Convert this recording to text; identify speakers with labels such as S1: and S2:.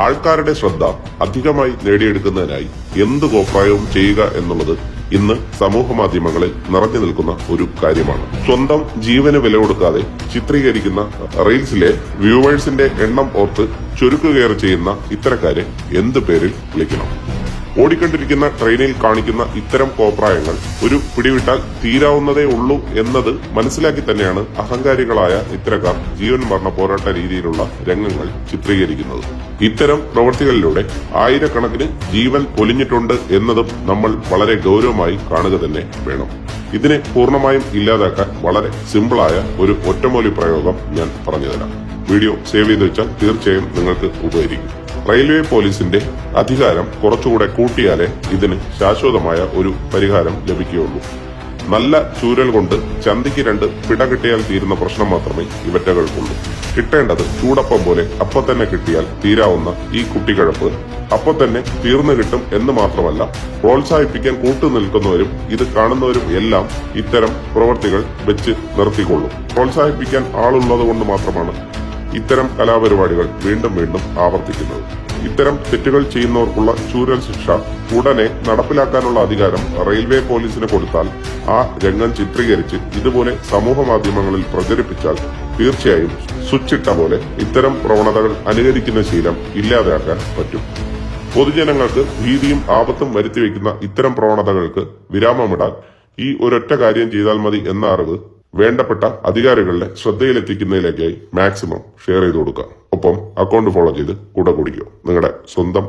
S1: ആൾക്കാരുടെ ശ്രദ്ധ അധികമായി നേടിയെടുക്കുന്നതിനായി എന്ത് കോപ്രായവും ചെയ്യുക എന്നുള്ളത് ഇന്ന് സമൂഹ മാധ്യമങ്ങളിൽ നിറഞ്ഞു നിൽക്കുന്ന ഒരു കാര്യമാണ്. സ്വന്തം ജീവന് വില കൊടുക്കാതെ ചിത്രീകരിക്കുന്ന റീൽസിലെ വ്യൂവേഴ്സിന്റെ എണ്ണം ഓർത്ത് ചുരുക്കുകയറി ചെയ്യുന്ന ഇത്തരക്കാരെ എന്ത് പേരിൽ വിളിക്കണം? ഓടിക്കൊണ്ടിരിക്കുന്ന ട്രെയിനിൽ കാണിക്കുന്ന ഇത്തരം കോപ്രായങ്ങൾ. ഒരു പിടിവിട്ടാൽ തീരാവുന്നതേ ഉള്ളൂ എന്നത് മനസ്സിലാക്കി തന്നെയാണ് അഹങ്കാരികളായ ഇത്തരക്കാർ ജീവൻ മരണ പോരാട്ട രീതിയിലുള്ള രംഗങ്ങൾ ചിത്രീകരിക്കുന്നത്. ഇത്തരം പ്രവൃത്തികളിലൂടെ ആയിരക്കണക്കിന് ജീവൻ പൊലിഞ്ഞിട്ടുണ്ട് എന്നതും നമ്മൾ വളരെ ഗൗരവമായി കാണുക തന്നെ വേണം. ഇതിനെ പൂർണമായും ഇല്ലാതാക്കാൻ വളരെ സിമ്പിളായ ഒരു ഒറ്റമൂലി പ്രയോഗം ഞാൻ പറഞ്ഞുതരാം. വീഡിയോ സേവ് ചെയ്ത് വെച്ചാൽ തീർച്ചയായും നിങ്ങൾക്ക് ഉപകരിക്കും. റെയിൽവേ പോലീസിന്റെ അധികാരം കുറച്ചുകൂടെ കൂട്ടിയാലേ ഇതിന് ശാശ്വതമായ ഒരു പരിഹാരം ലഭിക്കുകയുള്ളൂ. നല്ല ചൂരൽ കൊണ്ട് ചന്തിക്ക് രണ്ട് പിട കിട്ടിയാൽ തീരുന്ന പ്രശ്നം മാത്രമേ ഇവറ്റകൾക്കുള്ളൂ. കിട്ടേണ്ടത് ചൂടപ്പം പോലെ അപ്പൊ തന്നെ കിട്ടിയാൽ തീരാവുന്ന ഈ കുട്ടിക്കഴപ്പ്. അപ്പൊ തന്നെ തീർന്നു കിട്ടും എന്ന് മാത്രമല്ല പ്രോത്സാഹിപ്പിക്കാൻ കൂട്ടുനിൽക്കുന്നവരും ഇത് കാണുന്നവരും എല്ലാം ഇത്തരം പ്രവർത്തികൾ വെച്ച് നിർത്തിക്കൊള്ളും. പ്രോത്സാഹിപ്പിക്കാൻ ആളുള്ളത് കൊണ്ട് മാത്രമാണ് ഇത്തരം കലാപരിപാടികൾ വീണ്ടും വീണ്ടും ആവർത്തിക്കുന്നത് ഇത്തരം തെറ്റുകൾ ചെയ്യുന്നവർക്കുള്ള ചൂരൽ ശിക്ഷ ഉടനെ നടപ്പിലാക്കാനുള്ള അധികാരം റെയിൽവേ പോലീസിന് കൊടുത്താൽ ആ രംഗം ചിത്രീകരിച്ച് ഇതുപോലെ സമൂഹ മാധ്യമങ്ങളിൽ പ്രചരിപ്പിച്ചാൽ തീർച്ചയായും സ്വിച്ചിട്ട പോലെ ഇത്തരം പ്രവണതകൾ അനുകരിക്കുന്ന ശീലം ഇല്ലാതാക്കാൻ പറ്റും. പൊതുജനങ്ങൾക്ക് ഭീതിയും ആപത്തും വരുത്തിവെക്കുന്ന ഇത്തരം പ്രവണതകൾക്ക് വിരാമമിടാൻ ഈ ഒരൊറ്റ കാര്യം ചെയ്താൽ മതി എന്ന അറിവ് വേണ്ടപ്പെട്ട അധികാരികളുടെ ശ്രദ്ധയിലെത്തിക്കുന്നതിലേക്കായി മാക്സിമം ഷെയർ ചെയ്ത് കൊടുക്കുക. ഒപ്പം അക്കൗണ്ട് ഫോളോ ചെയ്ത് കൂടെ കുടിക്കുക നിങ്ങളുടെ സ്വന്തം